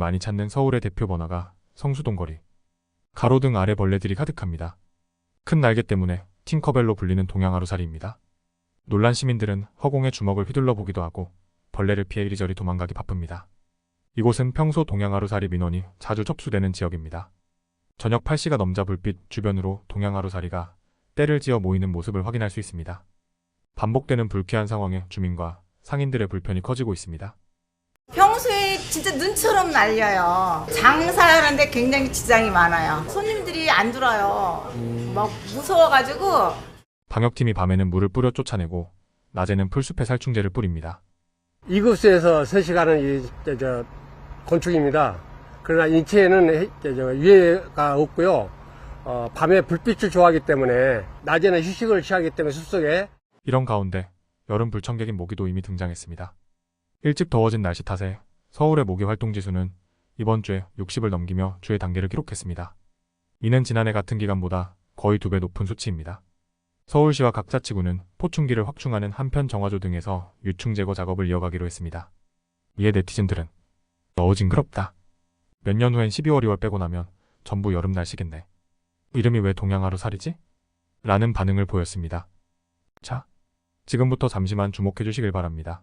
많이 찾는 서울의 대표 번화가 성수동 거리. 가로등 아래 벌레들이 가득합니다. 큰 날개 때문에 팅커벨로 불리는 동양하루살이입니다. 놀란 시민들은 허공에 주먹을 휘둘러 보기도 하고 벌레를 피해 이리저리 도망가기 바쁩니다. 이곳은 평소 동양하루살이 민원이 자주 접수되는 지역입니다. 저녁 8시가 넘자 불빛 주변으로 동양하루살이가 때를 지어 모이는 모습을 확인할 수 있습니다. 반복되는 불쾌한 상황에 주민과 상인들의 불편이 커지고 있습니다. 평소에 진짜 눈처럼 날려요. 장사하는데 굉장히 지장이 많아요. 손님들이 안 들어요. 막 무서워가지고 방역팀이 밤에는 물을 뿌려 쫓아내고 낮에는 풀숲에 살충제를 뿌립니다. 이급수에서 서식하는 이, 저, 저, 곤충입니다. 그러나 인체에는 해- 저, 저, 유해가 없고요. 어, 밤에 불빛을 좋아하기 때문에 낮에는 휴식을 취하기 때문에 숲속에 이런 가운데 여름 불청객인 모기도 이미 등장했습니다. 일찍 더워진 날씨 탓에 서울의 모기 활동 지수는 이번 주에 60을 넘기며 주의 단계를 기록했습니다. 이는 지난해 같은 기간보다 거의 두 배 높은 수치입니다. 서울시와 각 자치구는 포충기를 확충하는 한편 정화조 등에서 유충 제거 작업을 이어가기로 했습니다. 이에 네티즌들은 너무 징그럽다. 몇 년 후엔 12월, 2월 빼고 나면 전부 여름 날씨겠네. 이름이 왜 동양하루 살이지? 라는 반응을 보였습니다. 자, 지금부터 잠시만 주목해 주시길 바랍니다.